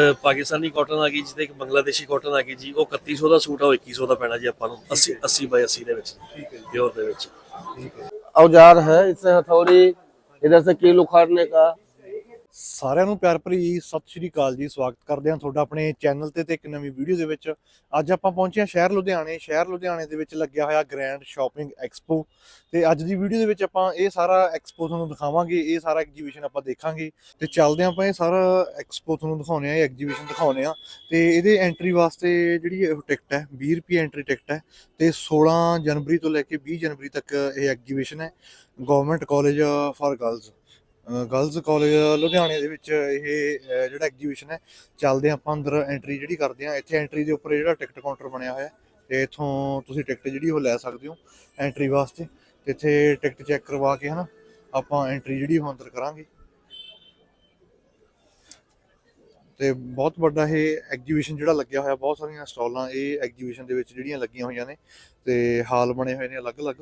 ਅ, Pakistani cotton ਆ ਗਈ ਜੀ ਤੇ ਇੱਕ ਬੰਗਲਾਦੇਸ਼ੀ ਕਾਟਨ ਆ ਗਈ ਜੀ ਉਹ 3100 ਦਾ ਸੂਟ ਆ ਉਹ 2100 ਦਾ ਪੈਣਾ ਜੀ ਆਪਾਂ ਨੂੰ 80 80 ਬਾਈ 80 ਦੇ ਵਿੱਚ ਠੀਕ ਹੈ ਜੀ ਪਿਓਰ ਦੇ ਵਿੱਚ ਠੀਕ ਹੈ औजार है इससे हथौड़ी इधर से कील उखाड़ने का ਸਾਰਿਆਂ ਨੂੰ ਪਿਆਰ ਭਰੀ ਸਤਿ ਸ਼੍ਰੀ ਅਕਾਲ ਜੀ, ਸਵਾਗਤ ਕਰਦੇ ਹਾਂ ਤੁਹਾਡਾ ਆਪਣੇ ਚੈਨਲ ਤੇ ਤੇ ਇੱਕ ਨਵੀਂ ਵੀਡੀਓ ਦੇ ਵਿੱਚ। ਅੱਜ ਆਪਾਂ ਪਹੁੰਚੇ ਹਾਂ ਸ਼ਹਿਰ ਲੁਧਿਆਣੇ ਸ਼ਹਿਰ ਲੁਧਿਆਣੇ ਦੇ ਵਿੱਚ ਲੱਗਿਆ ਹੋਇਆ ਗ੍ਰੈਂਡ ਸ਼ਾਪਿੰਗ ਐਕਸਪੋ ਤੇ ਅੱਜ ਦੀ ਵੀਡੀਓ ਦੇ ਵਿੱਚ ਆਪਾਂ ਇਹ ਸਾਰਾ ਐਕਸਪੋ ਤੁਹਾਨੂੰ ਦਿਖਾਵਾਂਗੇ, ਇਹ ਸਾਰਾ ਐਗਜੀਬਿਸ਼ਨ ਆਪਾਂ ਦੇਖਾਂਗੇ। ਤੇ ਚੱਲਦੇ ਹਾਂ ਆਪਾਂ ਇਹ ਸਾਰਾ ਐਕਸਪੋ ਤੁਹਾਨੂੰ ਦਿਖਾਉਣੇ ਆ ਇਹ ਐਗਜੀਬਿਸ਼ਨ ਦਿਖਾਉਣੇ ਆ ਤੇ ਇਹਦੇ ਐਂਟਰੀ ਵਾਸਤੇ ਜਿਹੜੀ ਇਹ ਟਿਕਟ ਹੈ 20 ਰੁਪਏ ਐਂਟਰੀ ਟਿਕਟ ਹੈ। ਤੇ 16 ਜਨਵਰੀ ਤੋਂ ਲੈ ਕੇ 20 ਜਨਵਰੀ ਤੱਕ ਇਹ ਐਗਜੀਬਿਸ਼ਨ ਹੈ। Government college for girls girls college ਲੁਧਿਆਣੇ ਦੇ ਵਿੱਚ ਇਹ ਜਿਹੜਾ ਐਗਜੀਬਿਸ਼ਨ ਹੈ, ਚੱਲਦੇ ਹਾਂ ਆਪਾਂ ਅੰਦਰ ਐਂਟਰੀ ਜਿਹੜੀ ਕਰਦੇ ਆ ਇੱਥੇ ਐਂਟਰੀ ਦੇ ਉੱਪਰ ਜਿਹੜਾ ਟਿਕਟ ਕਾਊਂਟਰ ਬਣਿਆ ਹੋਇਆ ਹੈ, ਤੇ ਇੱਥੋਂ ਤੁਸੀਂ ਟਿਕਟ ਜਿਹੜੀ ਉਹ ਲੈ ਸਕਦੇ ਹੋ ਐਂਟਰੀ ਵਾਸਤੇ, ਤੇ ਇੱਥੇ ਟਿਕਟ ਚੈੱਕ ਕਰਵਾ ਕੇ ਹਨਾ, ਆਪਾਂ ਐਂਟਰੀ ਜਿਹੜੀ ਉਹ ਅੰਦਰ ਕਰਾਂਗੇ। ਤੇ ਬਹੁਤ ਵੱਡਾ ਇਹ ਐਗਜੀਬਿਸ਼ਨ ਜਿਹੜਾ ਲੱਗਿਆ ਹੋਇਆ, ਬਹੁਤ ਸਾਰੀਆਂ ਸਟਾਲਾਂ ਇਹ ਐਗਜੀਬਿਸ਼ਨ ਦੇ ਵਿੱਚ ਜਿਹੜੀਆਂ ਲੱਗੀਆਂ ਹੋਈਆਂ ਨੇ ਤੇ ਹਾਲ ਬਣੇ ਹੋਏ ਨੇ ਅਲੱਗ-ਅਲੱਗ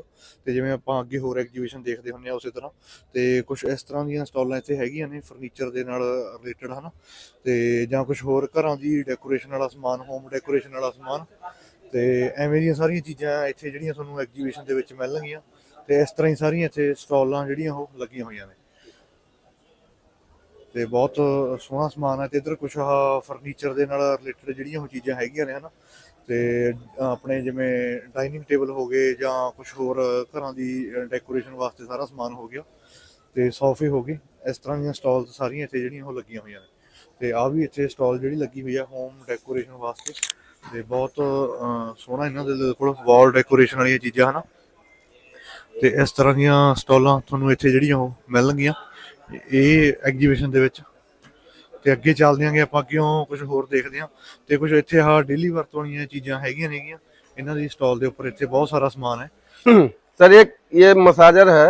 ਤੇ ਜਿਵੇਂ ਆਪਾਂ ਅੱਗੇ ਹੋਰ ਐਗਜੀਬਿਸ਼ਨ ਦੇਖਦੇ ਹੁੰਦੇ ਆ ਉਸੇ ਤਰ੍ਹਾਂ ਤੇ ਕੁਝ ਇਸ ਤਰ੍ਹਾਂ ਦੀਆਂ ਸਟਾਲਾਂ ਇੱਥੇ ਹੈਗੀਆਂ ਨੇ ਫਰਨੀਚਰ ਦੇ ਨਾਲ ਰਿਲੇਟਡ ਹਨਾ? ਤੇ ਜਾਂ ਕੁਝ ਹੋਰ ਘਰਾਂ ਦੀ ਡੈਕੋਰੇਸ਼ਨ ਵਾਲਾ ਸਮਾਨ ਹੋਮ ਡੈਕੋਰੇਸ਼ਨ ਵਾਲਾ ਸਮਾਨ ਤੇ ਐਵੇਂ ਦੀਆਂ ਸਾਰੀਆਂ ਚੀਜ਼ਾਂ ਇੱਥੇ ਜਿਹੜੀਆਂ ਤੁਹਾਨੂੰ ਐਗਜੀਬਿਸ਼ਨ ਦੇ ਵਿੱਚ ਮਿਲਣਗੀਆਂ ਤੇ ਇਸ ਤਰ੍ਹਾਂ ਹੀ ਸਾਰੀਆਂ ਇੱਥੇ ਸਟਾਲਾਂ ਜਿਹੜੀਆਂ ਉਹ ਲੱਗੀਆਂ ਹੋਈਆਂ ਨੇ। ਤੇ ਬਹੁਤ ਸੋਹਣਾ ਸਮਾਨ ਹੈ ਤੇ ਇਧਰ ਕੁਝ ਆਹ ਫਰਨੀਚਰ ਦੇ ਨਾਲ ਰਿਲੇਟਡ ਜਿਹੜੀਆਂ ਉਹ ਚੀਜ਼ਾਂ ਹੈਗੀਆਂ ਨੇ, ਹਨਾ? ਤੇ ਆਪਣੇ ਜਿਵੇਂ ਡਾਈਨਿੰਗ ਟੇਬਲ ਹੋ ਗਏ ਜਾਂ ਕੁਝ ਹੋਰ ਘਰਾਂ ਦੀ ਡੈਕੋਰੇਸ਼ਨ ਵਾਸਤੇ ਸਾਰਾ ਸਮਾਨ ਹੋ ਗਿਆ। ਤੇ ਸੋਫੇ ਹੋ ਗਏ, ਇਸ ਤਰ੍ਹਾਂ ਦੀਆਂ ਸਟਾਲ ਸਾਰੀਆਂ ਇੱਥੇ ਜਿਹੜੀਆਂ ਉਹ ਲੱਗੀਆਂ ਹੋਈਆਂ ਨੇ। ਤੇ ਆ ਵੀ ਇੱਥੇ ਸਟਾਲ ਜਿਹੜੀ ਲੱਗੀ ਹੋਈ ਆ ਹੋਮ ਡੈਕੋਰੇਸ਼ਨ ਵਾਸਤੇ। ਤੇ ਬਹੁਤ ਸੋਹਣਾ ਇਹਨਾਂ ਦੇ ਕੋਲ ਵਾਲ ਡੈਕੋਰੇਸ਼ਨ ਵਾਲੀਆਂ ਚੀਜ਼ਾਂ, ਹਨਾ? ਤੇ ਇਸ ਤਰ੍ਹਾਂ ਦੀਆਂ ਸਟਾਲਾਂ ਤੁਹਾਨੂੰ ਇੱਥੇ ਜਿਹੜੀਆਂ ਉਹ ਮਿਲਣਗੀਆਂ। ਇਹ ਐਗਜੀਬਿਸ਼ਨ ਦੇ ਵਿੱਚ ਤੇ ਅੱਗੇ ਚੱਲਦੇ ਆਂਗੇ ਆਪਾਂ ਕਿਉਂ ਕੁਝ ਹੋਰ ਦੇਖਦੇ ਆਂ ਤੇ ਕੁਝ ਇੱਥੇ ਆਹ ਡੇਲੀ ਵਰਤੋਂ ਵਾਲੀਆਂ ਚੀਜ਼ਾਂ ਹੈਗੀਆਂ ਨੇਗੀਆਂ ਇਹਨਾਂ ਦੀ ਸਟਾਲ ਦੇ ਉੱਪਰ ਇੱਥੇ ਬਹੁਤ ਸਾਰਾ ਸਮਾਨ ਹੈ सर एक ये मसाजर है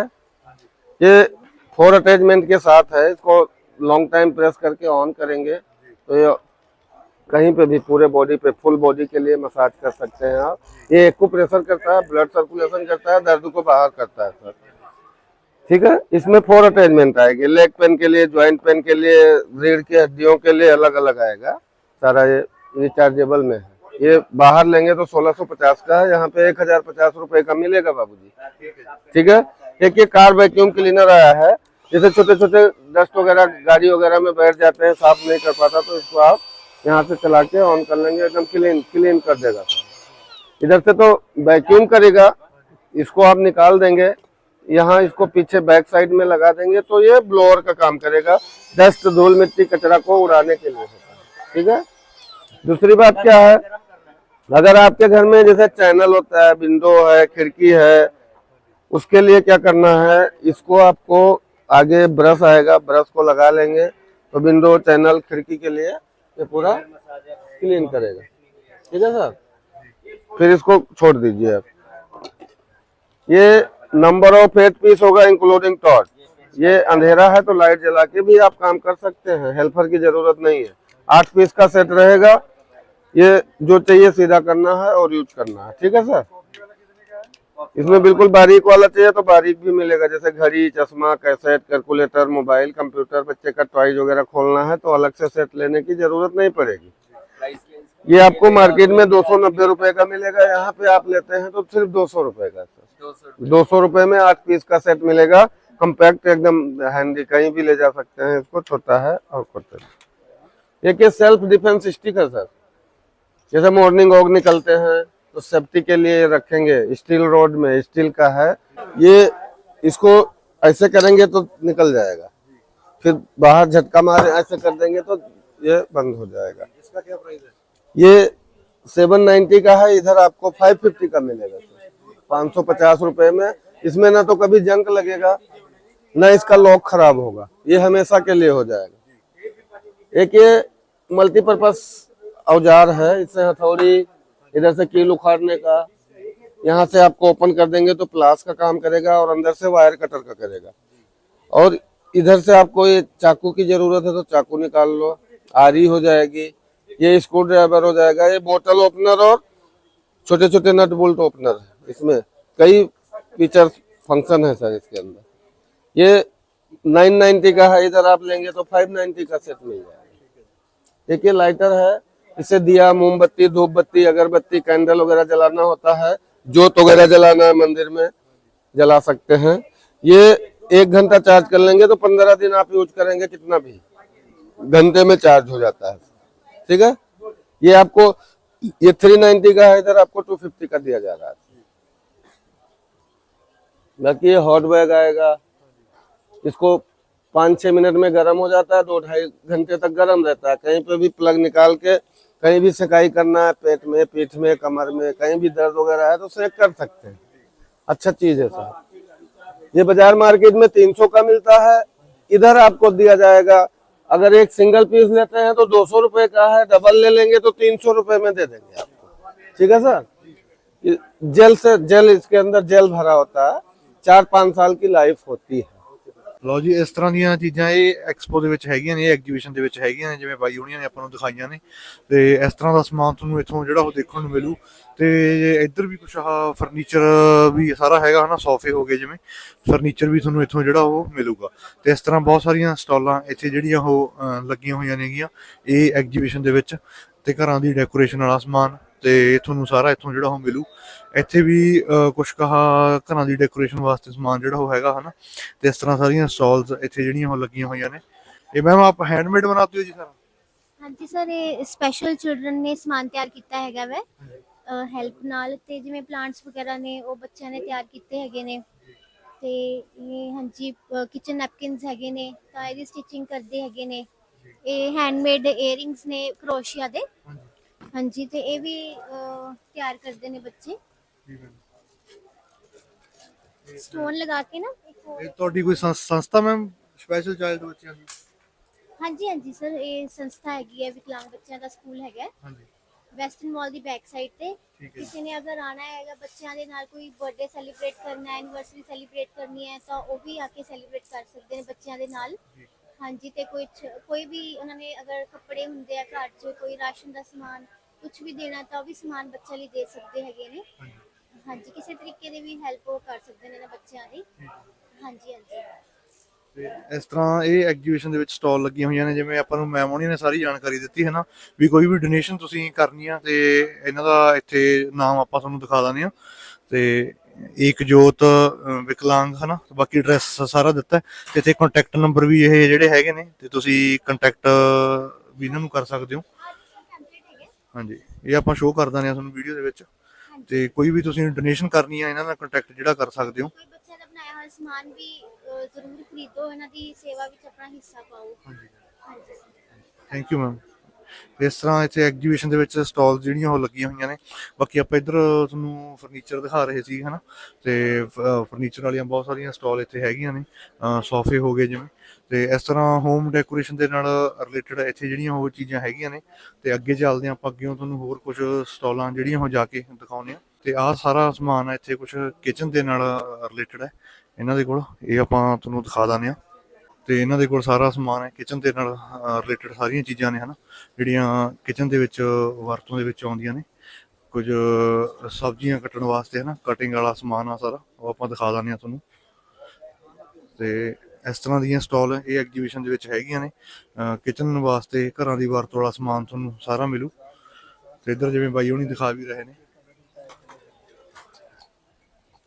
ये फोर अटैचमेंट के साथ है इसको लॉन्ग टाइम प्रेस करके ऑन करेंगे तो ये कहीं पे भी पूरे बॉडी पे फुल बॉडी के लिए मसाज कर सकते हैं आप ये एक्यूप्रेशर करता है ब्लड सर्कुलेशन करता है दर्द को बाहर करता है सर ठीक है? इसमें फोर अटैचमेंट आएगी। लेग पेन के लिए ज्वाइंट पेन के लिए, रीढ़ की हड्डियों के लिए अलग अलग आएगा। सारा ये रिचार्जेबल में है। ये बाहर लेंगे तो 1650 का है। यहाँ पे एक हज़ार पचास रुपए का मिलेगा बाबूजी। ठीक है? एक ये कार वैक्यूम क्लीनर आया है। जैसे छोटे छोटे डस्ट वगैरह, गाड़ी वगैरह में बैठ जाते हैं, साफ़ नहीं कर पाता तो इसको आप यहाँ से चला के ऑन कर लेंगे। एकदम क्लीन क्लीन कर देगा। इधर से तो वैक्यूम करेगा। इसको आप निकाल देंगे। यहाँ इसको पीछे बैक साइड में लगा देंगे तो ये ब्लोअर का काम करेगा। डस्ट धूल मिट्टी कचरा को उड़ाने के लिए ठीक है? दूसरी बात क्या है? अगर आपके घर में जैसे चैनल होता है, विंडो है, खिड़की है, उसके लिए क्या करना है? इसको आपको आगे ब्रश आएगा, ब्रश को लगा लेंगे तो विंडो, चैनल, खिड़की के लिए ये पूरा क्लीन करेगा। ठीक है सर? फिर इसको छोड़ दीजिए आप। ये नंबर ऑफ़ एट पीस होगा इंक्लूडिंग टॉर्च ये अंधेरा है तो लाइट जला के भी आप काम कर सकते हैं हेल्पर की ज़रूरत नहीं है। आठ पीस का सेट रहेगा, ये जो चाहिए सीधा करना है और यूज़ करना है। ठीक है सर इसमें बिल्कुल बारीक वाला चाहिए तो बारीक भी मिलेगा, जैसे घड़ी, चश्मा कैसेट कैलकुलेटर मोबाइल कंप्यूटर बच्चे का टॉयज वगैरह खोलना है तो अलग से सेट लेने की ज़रूरत नहीं पड़ेगी। ये आपको मार्केट में दो सौ नब्बे रुपए का मिलेगा, यहाँ पे आप लेते हैं तो सिर्फ़ दो सौ रुपए का सर दो सौ रुपए में आठ पीस का सेट मिलेगा। कम्पैक्ट एकदम हैंडी कहीं भी ले जा सकते हैं इसको छोटा है और है एक ये सेल्फ डिफेंस स्टिक है सर जैसे मॉर्निंग वॉक निकलते हैं तो सेफ्टी के लिए रखेंगे। स्टील रोड में स्टील का है। ये इसको ऐसे करेंगे तो निकल जाएगा। फिर बाहर झटका मारे ऐसे कर देंगे तो ये बंद हो जाएगा। इसका क्या प्राइस है? ये सेवन नाइन्टी का है इधर आपको फाइव फिफ्टी का मिलेगा पाँच सौ पचास रुपए में, इसमें ना तो कभी जंक लगेगा, ना इसका लॉक खराब होगा। ये हमेशा के लिए हो जाएगा। एक ये मल्टीपर्पज औज़ार है, इससे हथौड़ी, इधर से कील उखाड़ने का, यहाँ से आपको ओपन कर देंगे तो प्लास का काम करेगा और अंदर से वायर कटर का करेगा। और इधर से आपको ये चाकू की ज़रूरत है तो चाकू निकाल लो, आरी हो जाएगी, ये स्क्रू ड्राइवर हो जाएगा, ये बोतल ओपनर और छोटे छोटे नट बोल्ट ओपनर है। इसमें कई फीचर फ़ंक्शन है सर इसके अंदर। ये 990 का है, इधर आप लेंगे तो 590 का सेट मिल जाएगा। ये लाइटर है, इसे दिया, मोमबत्ती धूप बत्ती अगरबत्ती कैंडल वगैरह जलाना होता है, जोत वगैरह जलाना है मंदिर में, जला सकते हैं। ये एक घंटा चार्ज कर लेंगे तो पंद्रह दिन आप यूज़ करेंगे कितना भी। घंटे में चार्ज हो जाता है। ठीक है? ये आपको, ये थ्री नाइन्टी का है, इधर आपको टू फिफ्टी का दिया जा रहा है। बाकी ये हॉट बैग आएगा। इसको पाँच छः मिनट में गर्म हो जाता है दो ढाई घंटे तक गर्म रहता है। कहीं पे भी प्लग निकाल के, कहीं भी सिकाई करना है, पेट में, पीठ में, कमर में, कहीं भी दर्द वगैरह है तो सेक कर सकते हैं। अच्छा चीज़ है सर ये बाज़ार मार्केट में तीन सौ का मिलता है। इधर आपको दिया जाएगा, अगर एक सिंगल पीस लेते हैं तो दो सौ रुपए का है डबल ले लेंगे तो तीन सौ रुपए में दे देंगे आपको। ठीक है सर? जेल से जेल इसके अंदर जेल भरा होता है। चार पाँच साल की लाइफ होती है ਲਓ ਜੀ ਇਸ ਤਰ੍ਹਾਂ ਦੀਆਂ ਚੀਜ਼ਾਂ ਇਹ ਐਕਸਪੋ ਦੇ ਵਿੱਚ ਹੈਗੀਆਂ ਨੇ ਇਹ ਐਗਜੀਬਿਸ਼ਨ ਦੇ ਵਿੱਚ ਹੈਗੀਆਂ ਨੇ ਜਿਵੇਂ ਬਾਈ ਹੁਣੀਆਂ ਨੇ ਆਪਾਂ ਨੂੰ ਦਿਖਾਈਆਂ ਨੇ ਤੇ ਇਸ ਤਰ੍ਹਾਂ ਦਾ ਸਮਾਨ ਤੁਹਾਨੂੰ ਇੱਥੋਂ ਜਿਹੜਾ ਉਹ ਦੇਖਣ ਨੂੰ ਮਿਲੂ ਤੇ ਇੱਧਰ ਵੀ ਕੁਝ ਆਹ ਫਰਨੀਚਰ ਵੀ ਸਾਰਾ ਹੈਗਾ ਹਨਾ ਸੋਫੇ ਹੋ ਗਏ ਜਿਵੇਂ ਫਰਨੀਚਰ ਵੀ ਤੁਹਾਨੂੰ ਇੱਥੋਂ ਜਿਹੜਾ ਉਹ ਮਿਲੂਗਾ ਤੇ ਇਸ ਤਰ੍ਹਾਂ ਬਹੁਤ ਸਾਰੀਆਂ ਸਟਾਲਾਂ ਇੱਥੇ ਜਿਹੜੀਆਂ ਉਹ ਅਹ, ਲੱਗੀਆਂ ਹੋਈਆਂ ਨੇਗੀਆਂ ਇਹ ਐਗਜੀਬਿਸ਼ਨ ਦੇ ਵਿੱਚ ਤੇ ਘਰਾਂ ਦੀ ਡੈਕੋਰੇਸ਼ਨ ਵਾਲਾ ਸਮਾਨ ਤੇ ਤੁਹਾਨੂੰ ਸਾਰਾ ਇੱਥੋਂ ਜਿਹੜਾ ਉਹ ਮਿਲੂ। ਇੱਥੇ ਵੀ ਕੁਝ ਕਹਾ ਘਰਾਂ ਦੀ ਡੈਕੋਰੇਸ਼ਨ ਵਾਸਤੇ ਸਮਾਨ ਜਿਹੜਾ ਉਹ ਹੈਗਾ ਹਨਾ? ਤੇ ਇਸ ਤਰ੍ਹਾਂ ਸਾਰੀਆਂ ਸਟਾਲਸ ਇੱਥੇ ਜਿਹੜੀਆਂ ਉਹ ਲੱਗੀਆਂ ਹੋਈਆਂ ਨੇ। ਇਹ ਮੈਮ ਆਪ ਹੈਂਡਮੇਡ ਬਣਾਉਂਦੇ ਹੋ ਜੀ ਸਾਰਾ? ਹਾਂਜੀ ਸਰ ਇਹ ਸਪੈਸ਼ਲ ਚਿਲड्रन ਨੇ ਸਮਾਨ ਤਿਆਰ ਕੀਤਾ ਹੈਗਾ ਵੈ। ਹੈਲਪ ਨਾਲ ਤੇ ਜਿਵੇਂ ਪਲਾਂਟਸ ਵਗੈਰਾ ਨੇ ਉਹ ਬੱਚਿਆਂ ਨੇ ਤਿਆਰ ਕੀਤੇ ਹੈਗੇ ਨੇ। ਤੇ ਇਹ ਹਾਂਜੀ ਕਿਚਨ ਨੈਪਕਿਨਸ ਹੈਗੇ ਨੇ ਤਾਂ ਇਹਦੀ ਸਟਿਚਿੰਗ ਕਰਦੇ ਹੈਗੇ ਨੇ। ਇਹ ਹੈਂਡਮੇਡ 에ਅਰਿੰਗਸ ਨੇ ਕਰੋਸ਼ੀਆ ਦੇ। ਹਾਂਜੀ ਤੇ ਇਹ ਵੀ ਅਹ, ਤਿਆਰ ਕਰਦੇ ਨੇ ਬੱਚੇ। ਸਟੋਨ ਲਗਾ ਕੇ ਨਾ ਇੱਕ ਇਹ ਤੁਹਾਡੀ ਕੋਈ ਸੰਸ- ਸੰਸਥਾ ਮੈਮ? ਸਪੈਸ਼ਲ ਚਾਈਲਡ ਬੱਚਿਆਂ ਦੀ? ਹਾਂਜੀ ਹਾਂਜੀ ਸਰ ਇਹ ਸੰਸਥਾ ਹੈਗੀ ਹੈ ਵਿਕਲਾਂਗ ਬੱਚਿਆਂ ਦਾ ਸਕੂਲ ਹੈਗਾ ਹਾਂਜੀ। ਵੈਸਟਰਨ ਮਾਲ ਦੀ ਬੈਕ ਸਾਈਡ ਤੇ। ਠੀਕ ਹੈ। ਕਿਸੇ ਨੇ ਅਗਰ ਆਣਾ ਹੈਗਾ ਬੱਚਿਆਂ ਦੇ ਨਾਲ ਕੋਈ ਬਰਥਡੇ ਸੈਲੀਬ੍ਰੇਟ ਕਰਨਾ ਹੈ ਐਨੀਵਰਸਰੀ ਸੈਲੀਬ੍ਰੇਟ ਕਰਨੀ ਹੈ ਤਾਂ ਉਹ ਵੀ ਆ ਕੇ ਸੈਲੀਬ੍ਰੇਟ ਕਰ ਸਕਦੇ ਨੇ ਬੱਚਿਆਂ ਦੇ ਨਾਲ। ਜੀ। ਹਾਂਜੀ ਤੇ ਕੋਈ ਕੋਈ ਵੀ ਉਹਨਾਂ ਨੇ ਅਗਰ ਕੱਪੜੇ ਹੁੰਦੇ ਆ ਘਰ 'ਚ ਕੋਈ ਰਾਸ਼ਨ ਦਾ ਸਮਾਨ ਕੁਝ ਵੀ ਦੇਣਾ ਤਾਂ ਉਹ ਵੀ ਸਮਾਨ ਬੱਚਿਆਂ ਲਈ ਦੇ ਸਕਦੇ ਹੈਗੇ ਨੇ। ਹਾਂਜੀ। ਕਿਸੇ ਤਰੀਕੇ ਦੀ ਵੀ ਹੈਲਪ ਉਹ ਕਰ ਸਕਦੇ ਨੇ ਇਹਨਾਂ ਬੱਚਿਆਂ ਦੀ। ਹਾਂਜੀ ਹਾਂਜੀ। ਤੇ ਇਸ ਤਰ੍ਹਾਂ ਇਹ ਐਗਜੀਬਿਸ਼ਨ ਦੇ ਵਿੱਚ ਸਟਾਲ ਲੱਗੀਆਂ ਹੋਈਆਂ ਨੇ ਜਿਵੇਂ ਆਪਾਂ ਨੂੰ ਮੈਮ ਹੋਣੀ ਨੇ ਸਾਰੀ ਜਾਣਕਾਰੀ ਦਿੱਤੀ ਹੈ ਨਾ ਵੀ ਕੋਈ ਵੀ ਡੋਨੇਸ਼ਨ ਤੁਸੀਂ ਕਰਨੀ ਆ ਤੇ ਇਹਨਾਂ ਦਾ ਇੱਥੇ ਨਾਮ ਆਪਾਂ ਤੁਹਾਨੂੰ ਦਿਖਾ ਦਾਂਗੇ ਆ। ਤੇ ਏਕ ਜੋਤ ਵਿਕਲਾਂਗ ਹਨਾ? ਬਾਕੀ ਐਡਰੈਸ ਸਾਰਾ ਦਿੱਤਾ ਤੇ ਇੱਥੇ ਕੰਟੈਕਟ ਨੰਬਰ ਵੀ ਇਹ ਜਿਹੜੇ ਹੈਗੇ ਨੇ ਤੇ ਤੁਸੀਂ ਕੰਟੈਕਟ ਵੀ ਇਹਨਾਂ ਨੂੰ ਕਰ ਸਕਦੇ ਹੋ। ਹਾਂਜੀ। ਇਹ ਆਪਾਂ ਸ਼ੋਅ ਕਰ ਦਾਂਗੇ ਤੁਹਾਨੂੰ ਵੀਡੀਓ ਦੇ ਵਿੱਚ। ਤੇ ਕੋਈ ਵੀ ਤੁਸੀਂ ਡੋਨੇਸ਼ਨ ਕਰਨੀ ਆ ਇਹਨਾਂ ਦਾ ਕੰਟੈਕਟ ਜਿਹੜਾ ਕਰ ਸਕਦੇ ਹੋ। ਕੋਈ ਬੱਚਿਆਂ ਦਾ ਬਣਾਇਆ ਹੋਇਆ ਸਮਾਨ ਵੀ ਜ਼ਰੂਰ ਖਰੀਦੋ। ਇਹਨਾਂ ਦੀ ਸੇਵਾ ਵਿੱਚ ਆਪਣਾ ਹਿੱਸਾ ਪਾਓ। ਹਾਂਜੀ। ਥੈਂਕ ਯੂ ਮੈਮ ਇਸ ਤਰ੍ਹਾਂ ਇੱਥੇ ਐਗਜੀਬਿਸ਼ਨ ਦੇ ਵਿੱਚ ਸਟਾਲ ਜਿਹੜੀਆਂ ਉਹ ਲੱਗੀਆਂ ਹੋਈਆਂ ਨੇ। ਬਾਕੀ ਆਪਾਂ ਇੱਧਰ ਤੁਹਾਨੂੰ ਫਰਨੀਚਰ ਦਿਖਾ ਰਹੇ ਸੀ, ਹਨਾ? ਤੇ ਫਰਨੀਚਰ ਵਾਲੀਆਂ ਬਹੁਤ ਸਾਰੀਆਂ ਸਟਾਲ ਇੱਥੇ ਹੈਗੀਆਂ ਨੇ ਸੋਫੇ ਹੋ ਗਏ ਜਿਵੇਂ। ਤੇ ਇਸ ਤਰ੍ਹਾਂ ਹੋਮ ਡੈਕੋਰੇਸ਼ਨ ਦੇ ਨਾਲ ਰਿਲੇਟਡ ਇੱਥੇ ਜਿਹੜੀਆਂ ਉਹ ਚੀਜ਼ਾਂ ਹੈਗੀਆਂ ਨੇ। ਤੇ ਅੱਗੇ ਚੱਲਦੇ ਹਾਂ ਆਪਾਂ ਅੱਗੇ ਤੁਹਾਨੂੰ ਹੋਰ ਕੁਝ ਸਟਾਲਾਂ ਜਿਹੜੀਆਂ ਉਹ ਜਾ ਕੇ ਦਿਖਾਉਂਦੇ ਆ ਤੇ ਆਹ ਸਾਰਾ ਸਮਾਨ ਆ ਇੱਥੇ ਕੁਝ ਕਿਚਨ ਦੇ ਨਾਲ ਰਿਲੇਟਡ ਹੈ। ਇਹਨਾਂ ਦੇ ਕੋਲ ਇਹ ਆਪਾਂ ਤੁਹਾਨੂੰ ਦਿਖਾ ਦਾਂਗੇ ਆ ਤੇ ਇਹਨਾਂ ਦੇ ਕੋਲ ਸਾਰਾ ਸਮਾਨ ਹੈ ਕਿਚਨ ਦੇ ਨਾਲ ਰਿਲੇਟਡ ਸਾਰੀਆਂ ਚੀਜ਼ਾਂ ਨੇ, ਹਨਾ? ਜਿਹੜੀਆਂ ਕਿਚਨ ਦੇ ਵਿੱਚ, ਵਰਤੋਂ ਦੇ ਵਿੱਚ ਆਉਂਦੀਆਂ ਨੇ। ਕੁਝ ਸਬਜ਼ੀਆਂ ਕੱਟਣ ਵਾਸਤੇ, ਹਨਾ? ਕਟਿੰਗ ਵਾਲਾ ਸਮਾਨ ਆ ਸਾਰਾ, ਉਹ ਆਪਾਂ ਦਿਖਾ ਦਾਂਗੇ ਤੁਹਾਨੂੰ। ਤੇ ਇਸ ਤਰ੍ਹਾਂ ਦੀਆਂ ਸਟਾਲ ਇਹ ਐਗਜੀਬਿਸ਼ਨ ਦੇ ਵਿੱਚ ਹੈਗੀਆਂ ਨੇ। ਕਿਚਨ ਵਾਸਤੇ, ਘਰਾਂ ਦੀ ਵਰਤੋਂ ਵਾਲਾ ਸਮਾਨ ਤੁਹਾਨੂੰ ਸਾਰਾ ਮਿਲੂ। ਤੇ ਇੱਧਰ ਜਿਵੇਂ ਬਾਈ ਹੁਣੀ ਦਿਖਾ ਵੀ ਰਹੇ ਨੇ।